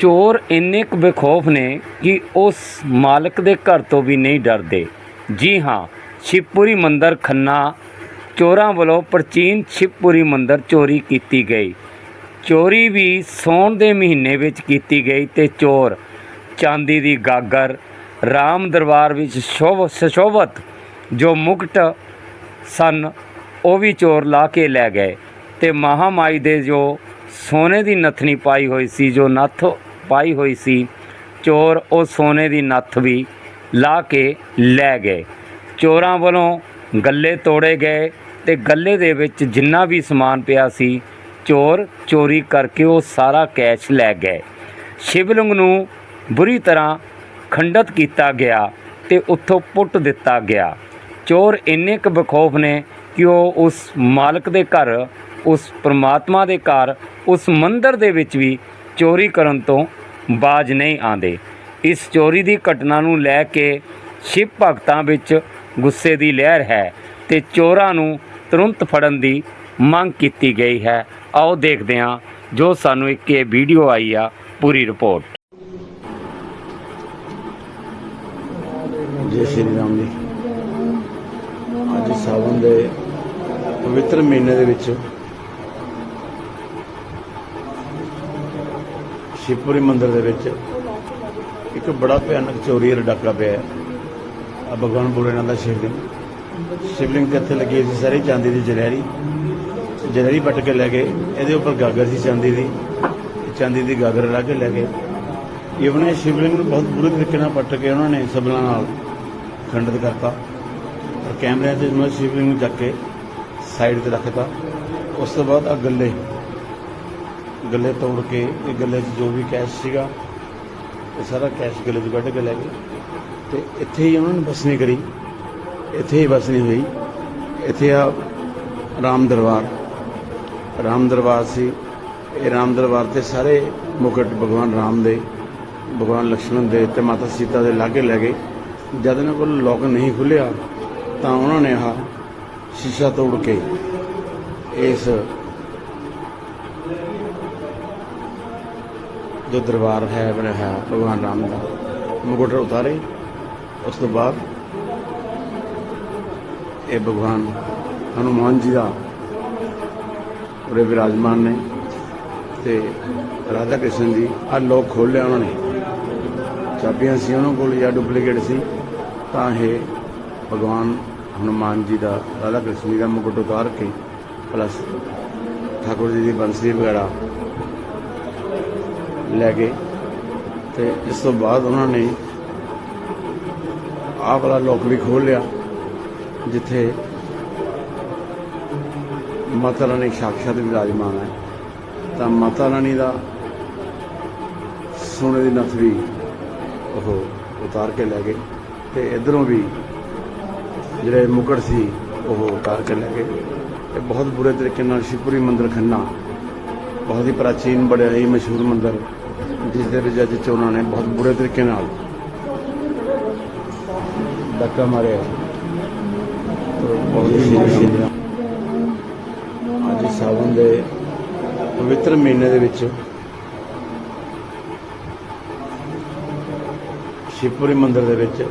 ਚੋਰ ਇੰਨੇ ਕੁ ਬੇਖੌਫ ਨੇ ਕਿ ਉਸ ਮਾਲਕ ਦੇ ਘਰ ਤੋਂ ਵੀ ਨਹੀਂ ਡਰਦੇ। ਜੀ ਹਾਂ, ਸ਼ਿਵਪੁਰੀ ਮੰਦਰ ਖੰਨਾ ਚੋਰਾਂ ਵੱਲੋਂ ਪ੍ਰਾਚੀਨ ਸ਼ਿਵਪੁਰੀ ਮੰਦਰ ਚੋਰੀ ਕੀਤੀ ਗਈ। ਚੋਰੀ ਵੀ ਸੌਣ ਦੇ ਮਹੀਨੇ ਵਿੱਚ ਕੀਤੀ ਗਈ ਤੇ ਚੋਰ ਚਾਂਦੀ ਦੀ ਗਾਗਰ, ਰਾਮ ਦਰਬਾਰ ਵਿੱਚ ਸ਼ੋਭ, ਸ਼ਸ਼ੋਭਤ ਜੋ ਮੁਕਟ ਸਨ, ਉਹ ਵੀ ਚੋਰ ਲਾ ਕੇ ਲੈ ਗਏ ਤੇ ਮਹਾਮਾਈ ਦੇ ਜੋ ਸੋਨੇ ਦੀ ਨਥਨੀ ਪਾਈ ਹੋਈ ਸੀ, ਜੋ ਨੱਥ ਪਾਈ ਹੋਈ ਸੀ, ਚੋਰ ਉਹ ਸੋਨੇ ਦੀ ਨੱਥ ਵੀ ਲਾ ਕੇ ਲੈ ਗਏ। ਚੋਰਾਂ ਵੱਲੋਂ ਗੱਲੇ ਤੋੜੇ ਗਏ ਤੇ ਗੱਲੇ ਦੇ ਵਿੱਚ ਜਿੰਨਾ ਵੀ ਸਮਾਨ ਪਿਆ ਸੀ, ਚੋਰ ਚੋਰੀ ਕਰਕੇ ਉਹ ਸਾਰਾ ਕੈਸ਼ ਲੈ ਗਏ। ਸ਼ਿਵਲਿੰਗ ਨੂੰ ਬੁਰੀ ਤਰ੍ਹਾਂ ਖੰਡਤ ਕੀਤਾ ਗਿਆ ਤੇ ਉੱਥੋਂ ਪੁੱਟ ਦਿੱਤਾ ਗਿਆ। ਚੋਰ ਇੰਨੇ ਕੁ ਬਖੌਫ ਨੇ ਕਿ ਉਹ ਉਸ ਮਾਲਕ ਦੇ ਘਰ, ਉਸ ਪ੍ਰਮਾਤਮਾ ਦੇ ਘਰ, ਉਸ ਮੰਦਰ ਦੇ ਵਿੱਚ ਵੀ ਚੋਰੀ ਕਰਨ ਤੋਂ ਬਾਜ ਨਹੀਂ ਆਉਂਦੇ। ਇਸ ਚੋਰੀ ਦੀ ਘਟਨਾ ਨੂੰ ਲੈ ਕੇ ਸ਼ਿਵ ਭਗਤਾਂ ਵਿੱਚ ਗੁੱਸੇ ਦੀ ਲਹਿਰ ਹੈ ਤੇ ਚੋਰਾਂ ਨੂੰ ਤੁਰੰਤ ਫੜਨ ਦੀ ਮੰਗ ਕੀਤੀ ਗਈ ਹੈ। ਆਓ ਦੇਖਦੇ ਹਾਂ ਜੋ ਸਾਨੂੰ ਇੱਕ ਇਹ ਵੀਡੀਓ ਆਈ ਆ, ਪੂਰੀ ਰਿਪੋਰਟ। ਜੈ ਸ਼੍ਰੀ ਰਾਮ ਜੀ। ਅੱਜ ਸਾਵਨ ਦੇ ਪਵਿੱਤਰ ਮਹੀਨੇ ਦੇ ਵਿੱਚ ਸ਼ਿਵਪੁਰੀ ਮੰਦਿਰ ਦੇ ਵਿੱਚ ਇੱਕ ਬੜਾ ਭਿਆਨਕ ਚੋਰੀ ਦਾ ਡਾਕਾ ਪਿਆ ਹੈ। ਆ ਭਗਵਾਨ ਭੋਲੇਨਾਥ ਦਾ ਸ਼ਿਵਲਿੰਗ। ਸ਼ਿਵਲਿੰਗ ਦੇ ਇੱਥੇ ਲੱਗੀ ਸੀ ਸਾਰੀ ਚਾਂਦੀ ਦੀ ਜਲੈਰੀ ਜਲੈਰੀ ਪੱਟ ਕੇ ਲੈ ਗਏ। ਇਹਦੇ ਉੱਪਰ ਗਾਗਰ ਸੀ ਚਾਂਦੀ ਦੀ। ਚਾਂਦੀ ਦੀ ਗਾਗਰ ਲਾ ਕੇ ਲੈ ਗਏ। ਇਵਨ ਇਹ ਸ਼ਿਵਲਿੰਗ ਨੂੰ ਬਹੁਤ ਬੁਰੇ ਤਰੀਕੇ ਨਾਲ ਪੱਟ ਕੇ ਉਹਨਾਂ ਨੇ ਸਬਲਾਂ ਨਾਲ ਖੰਡਿਤ ਕਰਤਾ। ਔਰ ਕੈਮਰਿਆਂ 'ਚ ਮੈਂ ਸ਼ਿਵਲਿੰਗ ਨੂੰ ਚੱਕ ਕੇ ਸਾਈਡ ਤੇ ਰੱਖਤਾ। ਉਸ ਤੋਂ ਬਾਅਦ ਆ ਗੱਲੇ ਗੱਲੇ ਤੋੜ ਕੇ ਇਹ ਗੱਲੇ 'ਚ ਜੋ ਵੀ ਕੈਸ਼ ਸੀਗਾ, ਇਹ ਸਾਰਾ ਕੈਸ਼ ਗੱਲੇ 'ਚ ਕੱਢ ਕੇ ਲੈ ਗਏ। ਤੇ ਇੱਥੇ ਹੀ ਉਹਨਾਂ ਨੇ ਬਸਣੀ ਕਰੀ। ਇੱਥੇ ਹੀ ਬਸਣੀ ਹੋਈ। ਇੱਥੇ ਆ ਰਾਮ ਦਰਬਾਰ। ਰਾਮ ਦਰਬਾਰ ਸੀ। ਇਹ ਰਾਮ ਦਰਬਾਰ ਤੇ ਸਾਰੇ ਮੁਕਟ ਭਗਵਾਨ ਰਾਮ ਦੇ, ਭਗਵਾਨ ਲਕਸ਼ਮਣ ਦੇ ਤੇ ਮਾਤਾ ਸੀਤਾ ਦੇ ਲਾਗੇ ਲੈ ਗਏ। ਜਦ ਇਹਨਾਂ ਕੋਲ ਲੋਕ ਨਹੀਂ ਖੁੱਲਿਆ, ਤਾਂ ਉਹਨਾਂ ਨੇ ਆਹ ਸ਼ੀਸ਼ਾ ਤੋੜ ਕੇ ਇਸ ਜੋ ਦਰਬਾਰ ਹੈ, ਬਣਿਆ ਹੈ ਭਗਵਾਨ ਰਾਮ ਦਾ। ਮੁਕਟ ਉਤਾਰੇ, ਉਸ ਤੋਂ ਬਾਅਦ ਇਹ ਭਗਵਾਨ ਹਨੂਮਾਨ ਜੀ ਦਾ ਉਰੇ ਵਿਰਾਜਮਾਨ ਨੇ ਤੇ ਰਾਧਾ ਕ੍ਰਿਸ਼ਨ ਜੀ ਆ ਲੋਕ ਖੋਲ੍ਹ ਉਹਨਾਂ ਨੇ। ਚਾਬੀਆਂ ਸੀ ਉਹਨਾਂ ਕੋਲ ਜਾਂ ਡੁਪਲੀਕੇਟ ਸੀ, ਤਾਂ ਇਹ ਭਗਵਾਨ ਹਨੂਮਾਨ ਜੀ ਦਾ, ਰਾਧਾ ਕ੍ਰਿਸ਼ਨ ਜੀ ਦਾ ਮੁਕਟ ਉਤਾਰ ਕੇ, ਪਲੱਸ ਠਾਕੁਰ ਜੀ ਦੀ ਬੰਸਰੀ ਵਗੈਰਾ ਲੈ ਗਏ ਤੇ ਇਸ ਤੋਂ ਬਾਅਦ ਉਹਨਾਂ ਨੇ ਆਹ ਵਾਲਾ ਲੋਕ ਵੀ ਖੋਲ੍ਹ ਲਿਆ, ਜਿੱਥੇ ਮਾਤਾ ਰਾਣੀ ਸਾਕਸ਼ਾਤ ਵਿਰਾਜਮਾਨ ਹੈ। ਤਾਂ ਮਾਤਾ ਰਾਣੀ ਦਾ ਸੋਨੇ ਦੀ ਨਥ ਵੀ ਉਹ ਉਤਾਰ ਕੇ ਲੈ ਗਏ ਤੇ ਇਧਰੋਂ ਵੀ ਜਿਹੜੇ ਮੁਕਟ ਸੀ ਉਹ ਉਤਾਰ ਕੇ ਲੈ ਗਏ। ਇਹ ਬਹੁਤ ਬੁਰੇ ਤਰੀਕੇ ਨਾਲ ਸ਼ਿਵਪੁਰੀ ਮੰਦਿਰ ਖੰਨਾ, ਬਹੁਤ ਹੀ ਪ੍ਰਾਚੀਨ ਬੜਿਆ ਹੀ ਮਸ਼ਹੂਰ ਮੰਦਿਰ ਜਿਸ ਦੇ ਵਿੱਚ ਅੱਜ ਚੋਰਾਂ ਨੇ ਬਹੁਤ ਬੁਰੇ ਤਰੀਕੇ ਨਾਲ ਧੱਕਾ ਮਾਰਿਆ। ਬਹੁਤ ਹੀ ਸ਼ਿੰਦਾ ਅੱਜ ਸਾਵਨ ਦੇ ਪਵਿੱਤਰ ਮਹੀਨੇ ਦੇ ਵਿੱਚ ਸ਼ਿਵਪੁਰੀ ਮੰਦਿਰ ਦੇ ਵਿੱਚ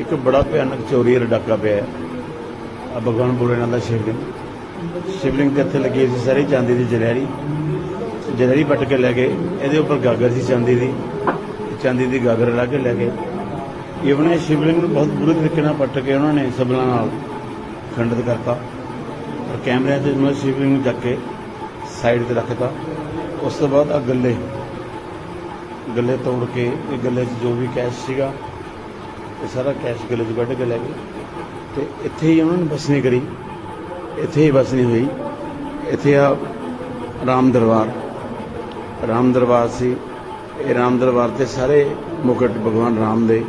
ਇੱਕ ਬੜਾ ਭਿਆਨਕ ਚੋਰੀ ਦਾ ਡਾਕਾ ਪਿਆ ਆ ਭਗਵਾਨ ਭੋਲੇਨਾਥ ਦਾ ਸ਼ਿਵਲਿੰਗ। ਸ਼ਿਵਲਿੰਗ ਦੇ ਇੱਥੇ ਲੱਗੀ ਸੀ ਸਾਰੀ ਚਾਂਦੀ ਦੀ ਜਲੈਰੀ ਜਲੈਰੀ ਪੱਟ ਕੇ ਲੈ ਗਏ। ਇਹਦੇ ਉੱਪਰ ਗਾਗਰ ਸੀ ਚਾਂਦੀ ਦੀ। ਚਾਂਦੀ ਦੀ ਗਾਗਰ ਲਾ ਕੇ ਲੈ ਗਏ। ਇਵਨ ਸ਼ਿਵਲਿੰਗ ਨੂੰ ਬਹੁਤ ਬੁਰੇ ਤਰੀਕੇ ਨਾਲ ਪੱਟ ਕੇ ਉਹਨਾਂ ਨੇ ਸਬਲਾਂ ਨਾਲ ਖੰਡਿਤ ਕਰਤਾ। ਔਰ ਕੈਮਰਿਆਂ 'ਚ ਮੈਂ ਸ਼ਿਵਲਿੰਗ ਨੂੰ ਚੱਕ ਕੇ ਸਾਈਡ ਤੇ ਰੱਖਤਾ। ਉਸ ਤੋਂ ਬਾਅਦ ਆ ਗੱਲੇ। ਗੱਲੇ ਤੋੜ ਕੇ, ਇਹ ਗੱਲੇ 'ਚ ਜੋ ਵੀ ਕੈਸ਼ ਸੀਗਾ, ਇਹ ਸਾਰਾ ਕੈਸ਼ ਗੱਲੇ 'ਚ ਕੱਢ ਕੇ ਲੈ ਗਏ। ਤੇ ਇੱਥੇ ਹੀ ਉਹਨਾਂ ਨੇ ਬਸਣੀ ਕਰੀ। ਇੱਥੇ ਹੀ ਬਸਣੀ ਹੋਈ। ਇੱਥੇ ਆ ਰਾਮ ਦਰਬਾਰ। ਰਾਮ ਦਰਬਾਰ ਸੀ। ਇਹ ਰਾਮ ਦਰਬਾਰ ਤੇ ਸਾਰੇ ਮੁਕਟ ਭਗਵਾਨ ਰਾਮ ਦੇ,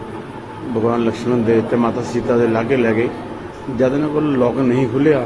ਭਗਵਾਨ ਲਕਸ਼ਮਣ ਦੇ ਤੇ ਮਾਤਾ ਸੀਤਾ ਦੇ ਲਾਗੇ ਲੈ ਗਏ। ਜਦ ਇਹਨਾਂ ਕੋਲ ਲੋਕ ਨਹੀਂ ਖੁੱਲਿਆ